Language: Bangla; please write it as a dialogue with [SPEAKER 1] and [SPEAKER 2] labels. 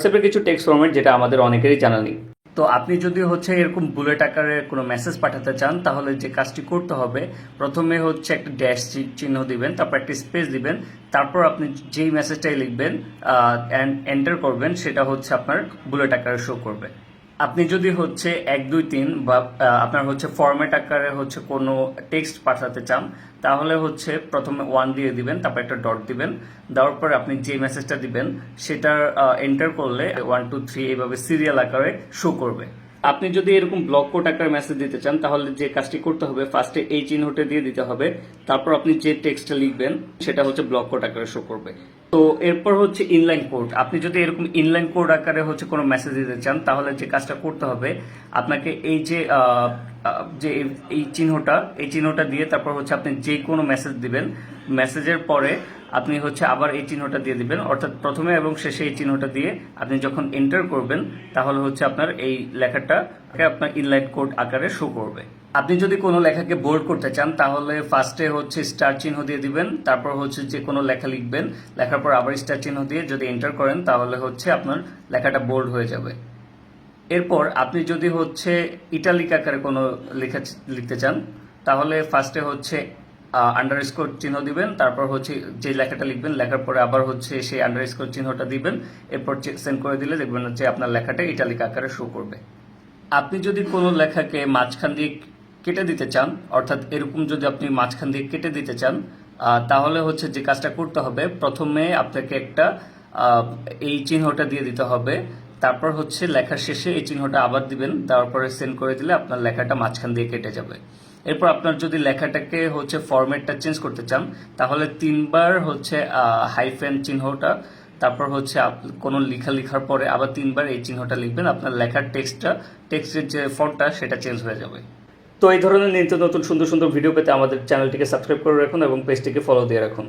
[SPEAKER 1] হোয়াটসঅ্যাপের কিছু টেক্সট ফরম্যাট যেটা আমাদের অনেকেরই জানা নেই। তো আপনি যদি হচ্ছে এরকম বুলেট আকারে কোনো মেসেজ পাঠাতে চান, তাহলে যে কাজটি করতে হবে, প্রথমে হচ্ছে একটা ড্যাশ চিহ্ন দিবেন, তারপর একটা স্পেস দিবেন, তারপর আপনি যেই মেসেজটাই লিখবেন অ্যান্ড এন্টার করবেন, সেটা হচ্ছে আপনার বুলেট আকারে শো করবে। আপনি যদি হচ্ছে এক, দুই, তিন বা আপনার হচ্ছে ফরম্যাট আকারে হচ্ছে কোনো টেক্সট পাঠাতে চান, তাহলে হচ্ছে প্রথমে ওয়ান দিয়ে দিবেন, তারপর একটা ডট দিবেন। দেওয়ার পর আপনি যে মেসেজটা দিবেন সেটা এন্টার করলে ওয়ান টু থ্রি এইভাবে সিরিয়াল আকারে শো করবে। আপনি যদি এরকম ব্লক কোড একটা মেসেজ দিতে চান, তাহলে যে কাজটি করতে হবে ফার্স্টে এই চিহ্নটা দিয়ে দিতে হবে। তারপর আপনি যে টেক্সটটা লিখবেন, সেটা হচ্ছে ব্লক কোড আকারে শো করবে। তো এরপর হচ্ছে ইনলাইন কোড আপনি যদি এরকম ইনলাইন কোড আকারে হচ্ছে কোনো মেসেজ দিতে চান, তাহলে যে কাজটা করতে হবে, আপনাকে এই যে যে এই- চিহ্নটা, এই চিহ্নটা দিয়ে তারপর হচ্ছে আপনি যে কোনো মেসেজ দিবেন। মেসেজের পরে আপনি হচ্ছে আবার এই চিহ্নটা দিয়ে দিবেন। অর্থাৎ প্রথমে এবং শেষে এই চিহ্নটা দিয়ে আপনি যখন এন্টার করবেন, তাহলে হচ্ছে আপনার এই লেখাটা আপনার ইনলাইন কোড আকারে শো করবে। আপনি যদি কোনো লেখাকে বোল্ড করতে চান, তাহলে ফার্স্টে হচ্ছে স্টার চিহ্ন দিয়ে দিবেন, তারপর হচ্ছে যে কোনো লেখা লিখবেন। লেখার পর আবার স্টার চিহ্ন দিয়ে যদি এন্টার করেন, তাহলে হচ্ছে আপনার লেখাটা বোল্ড হয়ে যাবে। এরপর আপনি যদি হচ্ছে ইটালিক আকারে কোনো লেখা লিখতে চান, তাহলে ফার্স্টে হচ্ছে আন্ডার স্কোর চিহ্ন দিবেন, তারপর হচ্ছে যে লেখাটা লিখবেন, লেখার পরে আবার হচ্ছে সেই আন্ডার স্কোর চিহ্নটা দিবেন, এরপর সেন্ড করে দিলে দেখবেন যে আপনার লেখাটা ইটালিক আকারে শো করবে। আপনি যদি কোনো লেখাকে মাঝখান দিয়ে কেটে দিতে চান, অর্থাৎ এরকম যদি আপনি মাঝখান দিয়ে কেটে দিতে চান তাহলে হচ্ছে যে কাজটা করতে হবে, প্রথমে আপনাকে একটা এই চিহ্নটা দিয়ে দিতে হবে তারপর হচ্ছে লেখার শেষে এই চিহ্নটা আবার দিবেন, তারপরে সেন্ড করে দিলে আপনার লেখাটা মাঝখান দিয়ে কেটে যাবে। এরপর আপনার যদি লেখাটাকে হচ্ছে ফরম্যাটটা চেঞ্জ করতে চান, তাহলে তিনবার হচ্ছে হাইফেন চিহ্নটা, তারপর হচ্ছে কোনো লেখা লেখার পরে আবার তিনবার এই চিহ্নটা লিখবেন, আপনার লেখার টেক্সটটা টেক্সটের যে ফন্টটা সেটা চেঞ্জ হয়ে যাবে। তো এই ধরনের নিত্য নতুন সুন্দর সুন্দর ভিডিও পেতে আমাদের চ্যানেলটিকে সাবস্ক্রাইব করে রাখুন এবং পেজটিকে ফলো দিয়ে রাখুন।